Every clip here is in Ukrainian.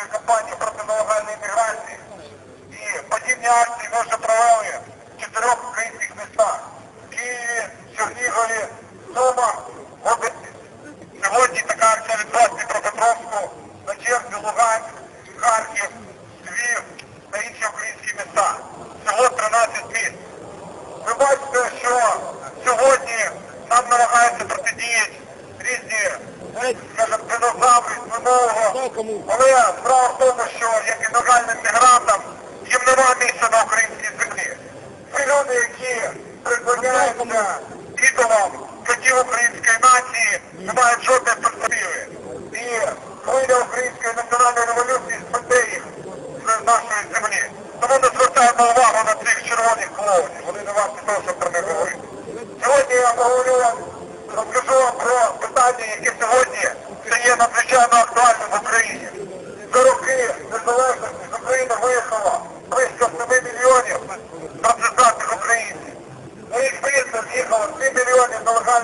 антиукраїнської кампанії проти нелегальної міграції. І подібні акції ми вже провели в чотирьох українських містах. Києві, Чернігові, Сумах, в. Сьогодні така акція відбулася в Дніпропетровську, на черзі Луганськ, Харків, Львів та інші українські міста. Минулого. Але справа в тому, що як і нагальним мігрантам, їм нема місця на українській землі. Це люди, які приклоняються ідолам катів української нації, не мають жодної перспективи. І хвиля української національної революції спаде їх з нашої землі. Тому не звертаємо увагу на цих червоних клоунів. Вони не варті того, щоб про них говорити. Сьогодні я поговорю вам, розкажу вам про питання, яке сьогодні стає надзвичайно актуальним в Україні. За роки незалежності з України виїхало близько 7 мільйонів працездатних українців. На їх місце з'їхало 7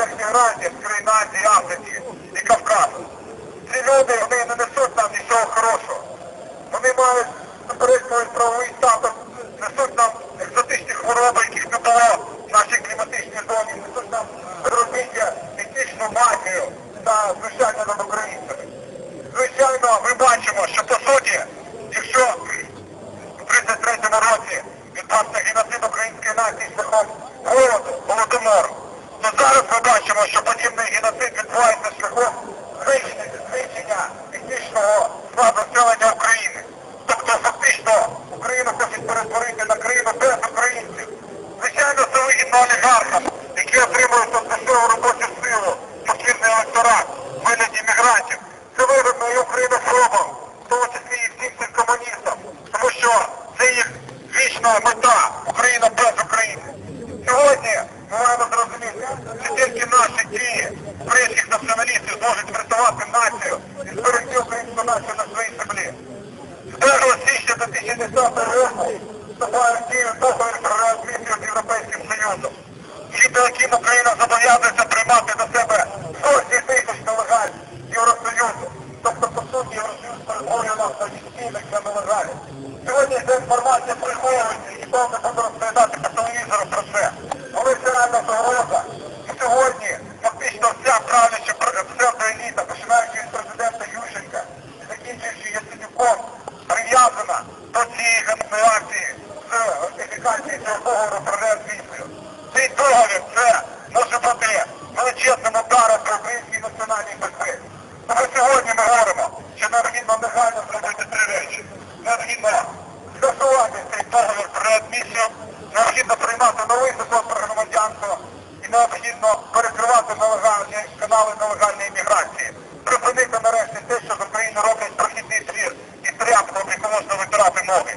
мільйонів нелегальних з країн Азії, Африки і Кавказу. Ці люди, вони не несуть нам нічого хорошого. Вони мають суперечливий правовий статус, несуть нам екзотичні хвороби, яких не було в нашій кліматичній зоні, несуть нам розбиття етнічну мафію та знущання над українцями. Звичайно, ми бачимо, що по суті, якщо у 33-му році відбувся геноцид української нації шляхом голоду, голодомору, зараз ми бачимо, що подібний геноцид відбувається шляхом знищення, етнічного складу населення України. Тобто фактично Україну хочуть перетворити на країну без українців. Звичайно, це вигідно олігархам, які отримують тут робочу силу, покірний електорат, вигляді мігрантів. Це вигідно і українофобам, в тому числі і всім цим комуністам, тому що це їх вічна мета Україна без України. Сьогодні ми маємо що тільки наші дії українських націоналістів зможуть врятувати націю і зберегти українську націю на своїй землі. З 1 січня 2010 року вступає в дію договір про реадмісію з Європейським Союзом, згідно яким Україна зобов'язується приймати до себе сотні тисяч нелегалів Євросоюзу. Тобто, по суті, Євросоюз перетворює нас на військових для нелегалів. Сьогодні ця інформація приховується і не буде розповідати по телевізору про це нелегальної міграції. Припинити нарешті те, що з України роблять прохідний двір і тряпку, яку можна витирати ноги.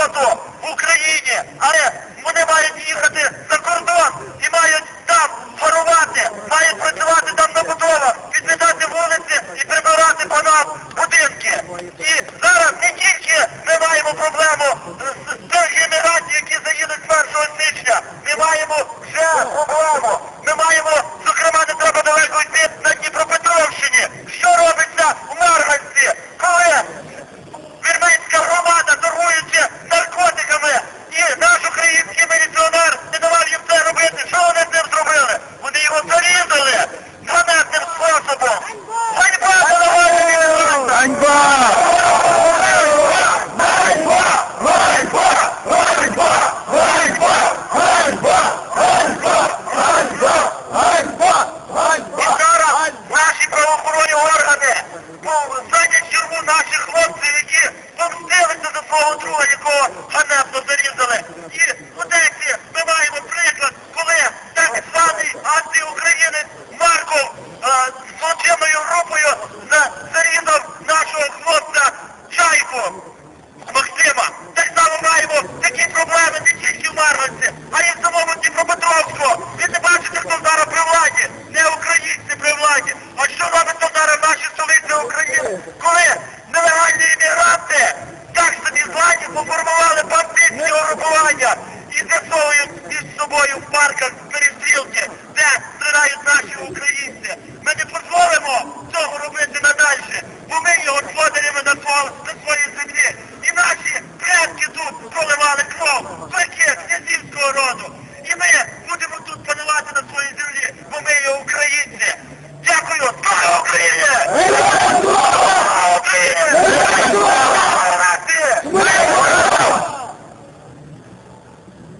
роботу в Україні, але вони мають їхати за кордон і мають там парувати, мають працювати там на будовах, відмітати вулиці і прибирати по нам будинки. І зараз не тільки ми маємо проблему з тих генерацій, які заїли з 1 січня, ми маємо вже проблему.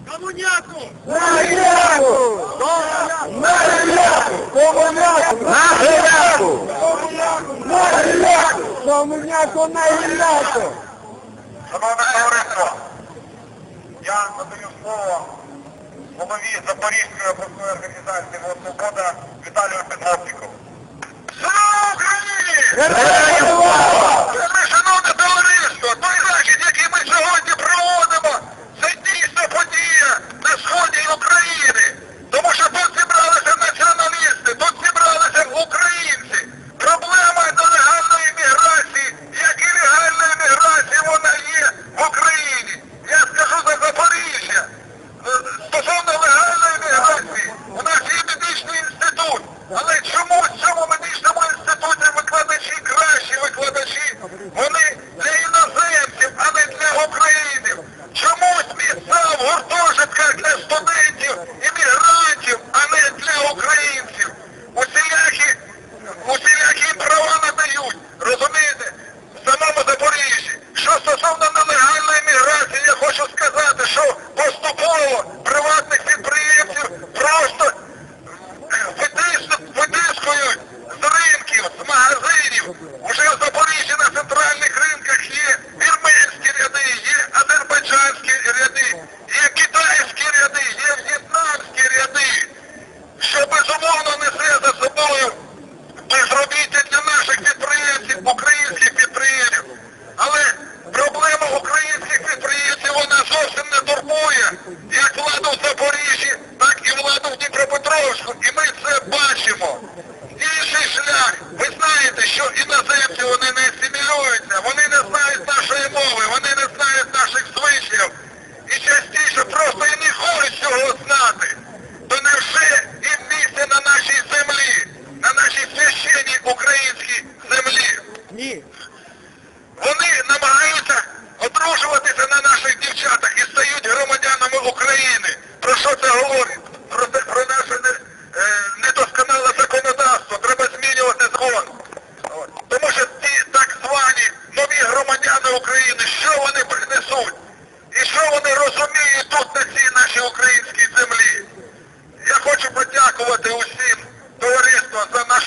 Комуняку! Нахряку! Нахряку! Комуняку! Нахряку! Нахряку! Комуняку! Нахряку! Шановне товариство, я надаю слово голові Запорізької обласної організації «Свобода» Віталію Підлопчику. Слава Україні! Героям слава!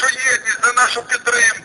нашу єдність, за нашу підтримку.